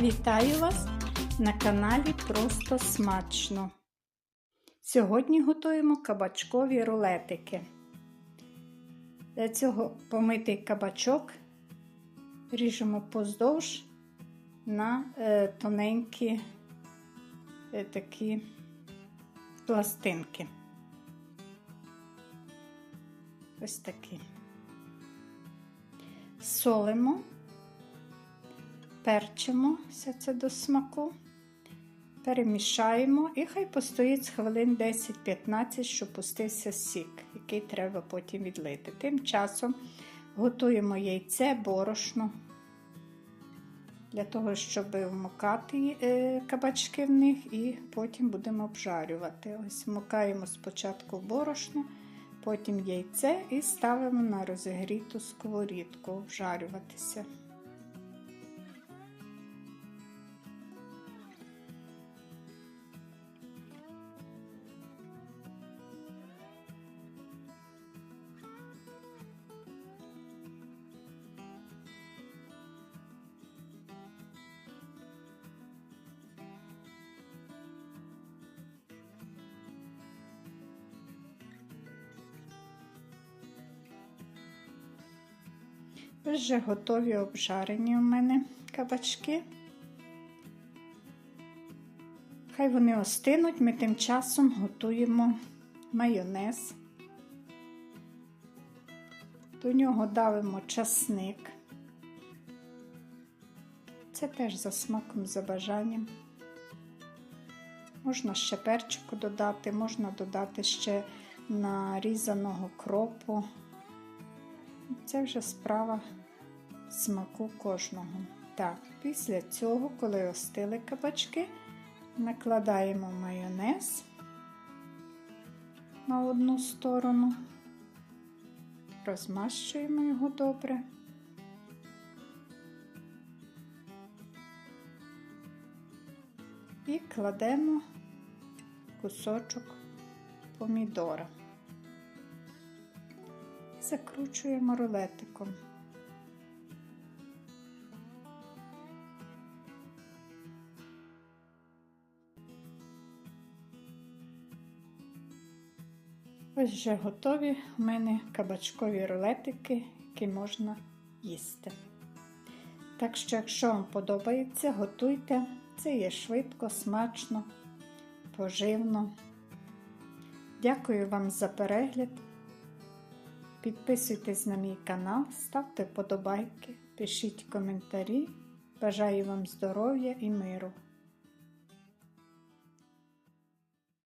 Вітаю вас на каналі Просто Смачно. Сьогодні готуємо кабачкові рулетики. Для цього помитий кабачок ріжемо поздовж на е, тоненькі е, такі пластинки. Ось такі. Солимо перчимо все це до смаку, перемішаємо і хай постоїть хвилин 10-15, щоб пустився сік, який треба потім відлити. Тим часом готуємо яйце, борошно, для того, щоб вмокати е, кабачки в них, і потім будемо обжарювати. Ось вмокаємо спочатку борошно, потім яйце і ставимо на розігріту сковорідку обжарюватися. Вже готові обжарені у мене кабачки. Хай вони остинуть, ми тим часом готуємо майонез. До нього давимо часник. Це теж за смаком, за бажанням. Можна ще перчику додати, можна додати ще нарізаного кропу. Це вже справа смаку кожного. Так, після цього, коли остили кабачки, накладаємо майонез на одну сторону, розмащуємо його добре. І кладемо кусочок помідора закручуємо рулетиком. Ось вже готові у мене кабачкові рулетики, які можна їсти. Так що, якщо вам подобається, готуйте. Це є швидко, смачно, поживно. Дякую вам за перегляд. Підписуйтесь на мій канал, ставте вподобайки, пишіть коментарі. Бажаю вам здоров'я і миру!